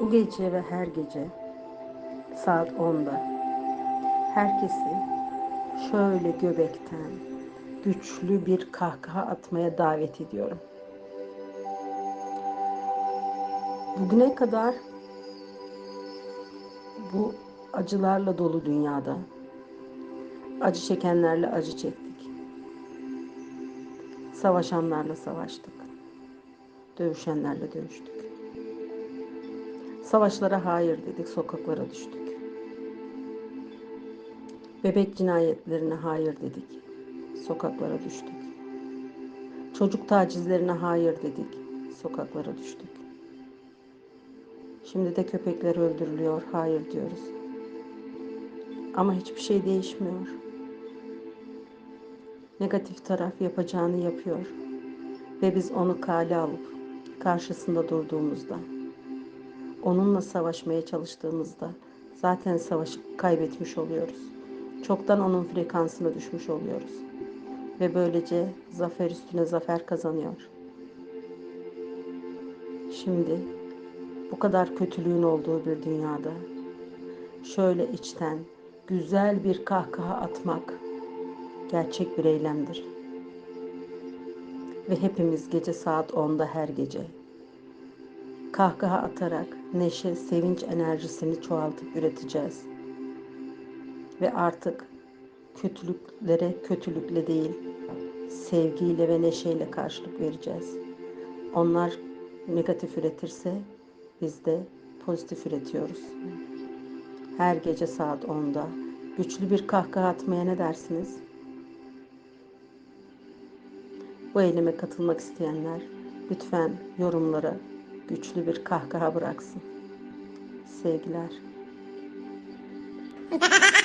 Bu gece ve her gece saat 10'da herkesi şöyle göbekten güçlü bir kahkaha atmaya davet ediyorum. Bugüne kadar bu acılarla dolu dünyada acı çekenlerle acı çektik. Savaşanlarla savaştık. Dövüşenlerle dövüştük. Savaşlara hayır dedik, sokaklara düştük. Bebek cinayetlerine hayır dedik, sokaklara düştük. Çocuk tacizlerine hayır dedik, sokaklara düştük. Şimdi de köpekler öldürülüyor, hayır diyoruz. Ama hiçbir şey değişmiyor. Negatif taraf yapacağını yapıyor ve biz onu kale alıp karşısında durduğumuzda, onunla savaşmaya çalıştığımızda zaten savaşı kaybetmiş oluyoruz. Çoktan onun frekansına düşmüş oluyoruz. Ve böylece zafer üstüne zafer kazanıyor. Şimdi bu kadar kötülüğün olduğu bir dünyada şöyle içten güzel bir kahkaha atmak gerçek bir eylemdir. Ve hepimiz gece saat 10'da her gece kahkaha atarak neşe, sevinç enerjisini çoğaltıp üreteceğiz. Ve artık kötülüklere kötülükle değil, sevgiyle ve neşeyle karşılık vereceğiz. Onlar negatif üretirse biz de pozitif üretiyoruz. Her gece saat 10'da güçlü bir kahkaha atmaya ne dersiniz? Bu eyleme katılmak isteyenler lütfen yorumlara güçlü bir kahkaha bıraksın. Sevgiler.